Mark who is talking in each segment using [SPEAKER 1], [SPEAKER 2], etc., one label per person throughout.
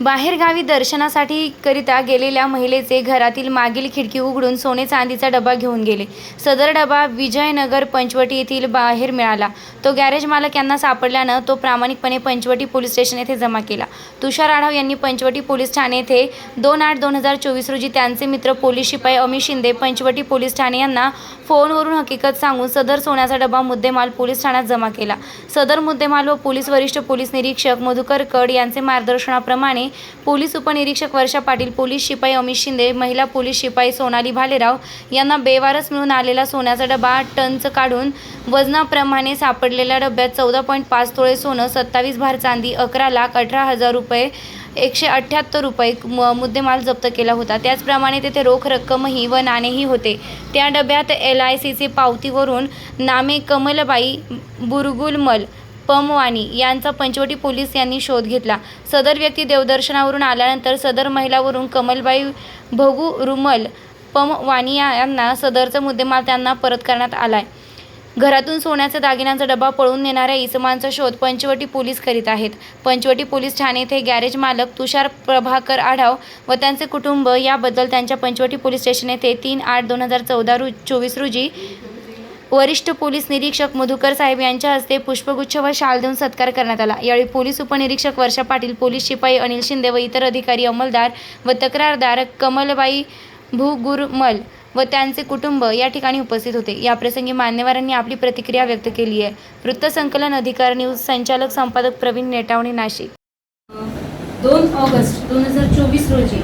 [SPEAKER 1] बाहेरगावी दर्शनासाठी करिता गेलेल्या महिलेचे घरातील मागील खिडकी उघडून सोने चांदीचा डबा घेऊन गेले. सदर डबा विजयनगर पंचवटी येथील बाहेर मिळाला. तो गॅरेज मालक यांना सापडल्यानं तो प्रामाणिकपणे पंचवटी पोलीस स्टेशन येथे जमा केला. तुषार आढाव यांनी पंचवटी पोलीस ठाणे येथे दोन आठ दोन हजार चोवीस रोजी त्यांचे मित्र पोलीस शिपाई अमित शिंदे पंचवटी पोलीस ठाणे यांना फोनवरून हकीकत सांगून सदर सोन्याचा डबा मुद्देमाल पोलीस ठाण्यात जमा केला. सदर मुद्देमाल व पोलीस वरिष्ठ पोलीस निरीक्षक मधुकर कड यांचे मार्गदर्शनाप्रमाणे पोलीस उपनिरीक्षक वर्षा पाटील पोलीस शिपाई अमित शिंदे महिला पोलीस शिपाई सोनाली भालेराव यांना बेवारस मिळून आलेला सोन्याचा डबा टंच काढून वजनाप्रमाणे सापडलेल्या डब्यात चौदा पॉईंट पाच तोळे सोनं सत्तावीस भार चांदी अकरा लाख अठरा हजार रुपये एकशे अठ्ठ्याहत्तर रुपये मुद्देमाल जप्त केला होता. त्याचप्रमाणे तेथे रोख रक्कमही व नाणेही होते. त्या डब्यात एल आय सीचे पावतीवरून नामे कमलबाई बुरगुलमल पमवानी यांचा पंचवटी पोलीस यांनी शोध घेतला. सदर व्यक्ती देवदर्शनावरून आल्यानंतर सदर महिलावरून कमलबाई भगू रुमल पमवानी यांना सदरचा मुद्देमाल त्यांना परत करण्यात आलाय. घरातून सोन्याचा दागिन्यांचा डबा पळून नेणाऱ्या इसमांचा शोध पंचवटी पोलीस करीत आहेत. पंचवटी पोलीस ठाणे येथे गॅरेज मालक तुषार प्रभाकर आढाव व त्यांचे कुटुंब याबद्दल त्यांच्या पंचवटी पोलीस स्टेशन येथे तीन आठ दोन हजार चौदा रु चोवीस रोजी वरिष्ठ पोलीस निरीक्षक मधुकर साहेब यांच्या हस्ते पुष्पगुच्छ व शाल देऊन सत्कार करण्यात आला. यावेळी पोलीस उपनिरीक्षक वर्षा पाटील पोलीस शिपाई अनिल शिंदे व इतर अधिकारी अंमलदार व तक्रारदार कमलबाई भूगुरमल व त्यांचे कुटुंब या ठिकाणी उपस्थित होते. याप्रसंगी मान्यवरांनी आपली प्रतिक्रिया व्यक्त केली आहे. वृत्तसंकलन अधिकार न्यूज संचालक संपादक प्रवीण नेटावणे नाशिक.
[SPEAKER 2] दोन ऑगस्ट दोन हजार चोवीस रोजी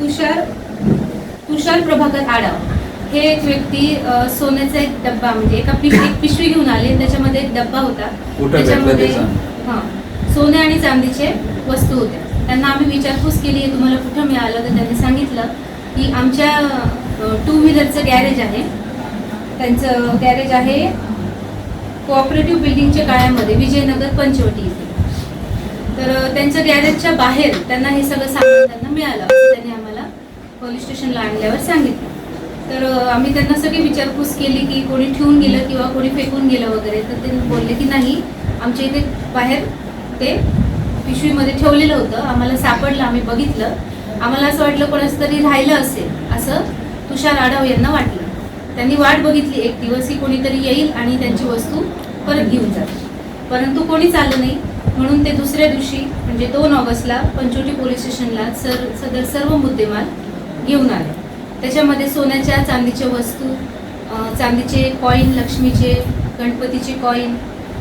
[SPEAKER 2] तुषार तुषार प्रभाकर आडाव हे एक व्यक्ती सोन्याचा एक डब्बा म्हणजे एका पिश एक पिशवी घेऊन आले त्याच्यामध्ये एक डब्बा होता.
[SPEAKER 3] कुठं भेटलं ते सांग.
[SPEAKER 2] हा सोने आणि चांदीचे वस्तू होत्या. त्यांना आम्ही विचारपूस केली तुम्हाला कुठं मिळालं? तर त्यांनी सांगितलं की आमच्या टू व्हीलरचं गॅरेज आहे. त्यांचं गॅरेज आहे कोऑपरेटिव्ह बिल्डिंगच्या काळामध्ये विजयनगर पंचवटी इथे. तर त्यांच्या गॅरेजच्या बाहेर त्यांना हे सगळं सामान त्यांना मिळालं. त्यांनी आम्हाला पोलीस स्टेशनला आणल्यावर सांगितलं. तर आम्ही त्यांना सगळी विचारपूस केली की कोणी ठेवून गेलं किंवा कोणी फेकून गेलं वगैरे तर ते बोलले की नाही आमच्या इथे बाहेर ते पिशवीमध्ये ठेवलेलं होतं आम्हाला सापडलं आम्ही बघितलं. आम्हाला असं वाटलं कोणाचं तरी राहिलं असेल असं तुषार आढाव यांना वाटलं. त्यांनी वाट बघितली एक दिवस की कोणीतरी येईल आणि त्यांची वस्तू परत घेऊन जाईल. परंतु कोणीच आलं नाही म्हणून ते दुसऱ्या दिवशी म्हणजे दोन ऑगस्टला पंचोटी पोलीस स्टेशनला सर सदर सर्व मुद्देमाल घेऊन आले. त्याच्यामध्ये सोन्याच्या चांदीच्या वस्तू चांदीचे कॉईन लक्ष्मीचे गणपतीचे कॉईन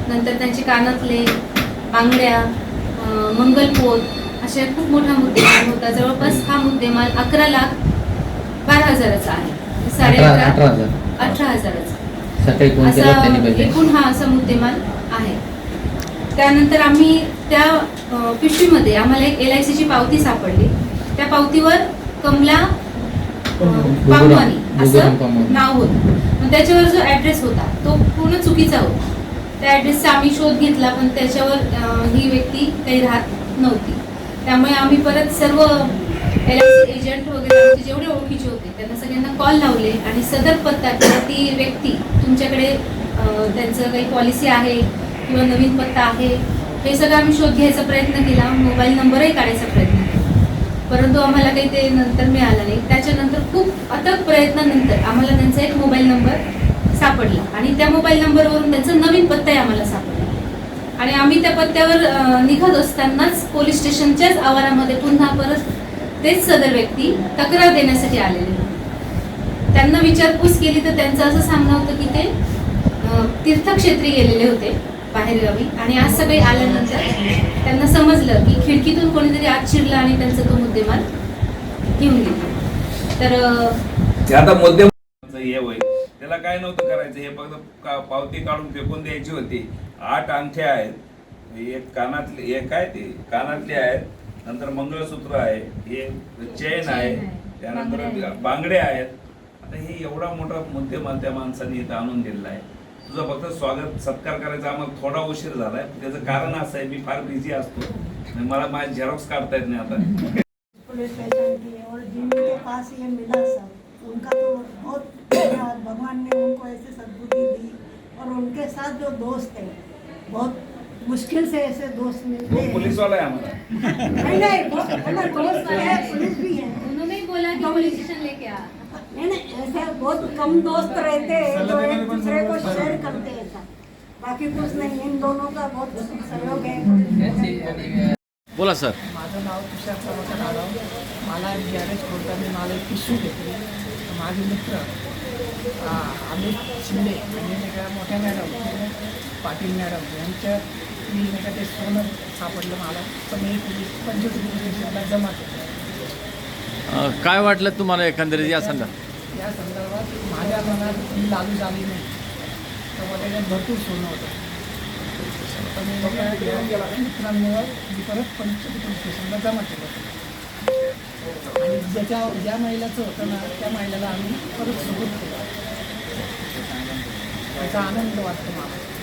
[SPEAKER 2] नंतर त्यांचे कानातले बांगड्या मंगलपोत अशा खूप मोठा मुद्देमाल होता जवळपास हा मुद्देमाल अकरा लाख बारा हजाराचा आहे. साडे
[SPEAKER 3] अठरा
[SPEAKER 2] अकरा हजाराचा. असा एकूण हा असा मुद्देमाल आहे. त्यानंतर आम्ही त्या पिशवीमध्ये आम्हाला एक एल आय सीची पावती सापडली. त्या पावतीवर कमला असं. नाव होतं. त्याच्यावर जो ॲड्रेस होता तो पूर्ण चुकीचा होता. त्या ॲड्रेसचा आम्ही शोध घेतला पण त्याच्यावर ही व्यक्ती काही राहत नव्हती. त्यामुळे आम्ही परत सर्व एजंट वगैरे आमचे जेवढे ओळखीचे होते त्यांना सगळ्यांना कॉल लावले आणि सदर पत्ता किंवा ती व्यक्ती तुमच्याकडे त्यांचं काही पॉलिसी आहे किंवा नवीन पत्ता आहे हे सगळं आम्ही शोध घ्यायचा प्रयत्न केला. मोबाईल नंबरही काढायचा प्रयत्न केला परंतु आम्हाला काही ते नंतर मिळालं नाही. त्याच्यानंतर खूप अथक प्रयत्नानंतर आम्हाला त्यांचा एक मोबाईल नंबर सापडला. आणि त्या मोबाईल नंबरवरून त्यांचा नवीन पत्ताही आम्हाला सापडला. आणि आम्ही त्या पत्त्यावर निघत असतानाच पोलीस स्टेशनच्याच आवारामध्ये पुन्हा परत तेच सदर व्यक्ती तक्रार देण्यासाठी आलेले. होते. त्यांना विचारपूस केली तर त्यांचं असं सांगणं होतं की ते तीर्थक्षेत्री गेलेले होते. बाहेरगावी आणि आज सगळे आल्यानंतर त्यांना समजलं की खिडकीतून कोणीतरी आत शिरलं आणि त्यांचा तो मुद्देमाल घेऊन गेला. तर
[SPEAKER 3] आता मुद्दे हे त्याला काय नव्हतं करायचं हे फक्त पावती काढून फेकून द्यायची होती. आठ अंगठ्या आहेत. एक कानातले एक काय ते? कानातले आहेत. नंतर मंगळसूत्र आहे. एक चेन आहे. त्यानंतर.
[SPEAKER 2] बांगड्या आहेत.
[SPEAKER 3] आता हे एवढा मोठा मुद्देमाल त्या माणसाने इथं आणून दिलेला आहे. तुझं फक्त स्वागत सत्कार करायचा आम्हाला थोडा उशीर झालाय. त्याचं कारण असं आहे मी फार बिझी असतो. आणि मला माझे झेरॉक्स काढता येत नाही आता.
[SPEAKER 4] पुलिस स्टेशन की और जिनके पास ये मिला सब. उनका तो बहुत धन्यवाद। भगवान ने उनको ऐसी सद्बुद्धि दी और उनके साथ जो दोस्त थे बहुत मुश्किल से ऐसे दोस्त मिलते
[SPEAKER 3] वो
[SPEAKER 4] हैं।
[SPEAKER 3] पुलिस वाला है हमारा।
[SPEAKER 4] नहीं नहीं वो हमारा दोस्त है पुलिस भी है।
[SPEAKER 2] उन्होंने ही बोला कि पुलिस स्टेशन लेके आ।
[SPEAKER 4] नहीं नहीं ऐसे बहुत कम दोस्त रहते हैं जो एक दूसरे को शेयर करते हैं सब बाकी कुछ नहीं इन दोनों का बहुत सहयोग है।
[SPEAKER 5] बोला सर।
[SPEAKER 6] माझं नाव तुषार प्रभाकर मला गॅरेज खोलताना मला एक पिशवी घेतली. तर माझे मित्र आ, अमित शिंदे आणि मोठ्या मॅडम पाटील मॅडम यांच्या मी नाही ते सोनं सापडलं मला. तर मी पोलीस पंचवीस पोलीस स्टेशनला जमा केलं.
[SPEAKER 5] काय वाटलं तुम्हाला एकंदरीत या संदर्भात?
[SPEAKER 6] या संदर्भात माझ्या मनात ही लागू झाली नाही. तर त्याच्यात भरपूर सोनं होतं. तर मी मित्रांमुळं मी परत पोलीस स्टेशनला जमा केलं. आणि ज्याच्या ज्या महिलाचं होतं ना त्या महिलेला आम्ही परत सुबूत केलं त्याचा आनंद वाटतो मला.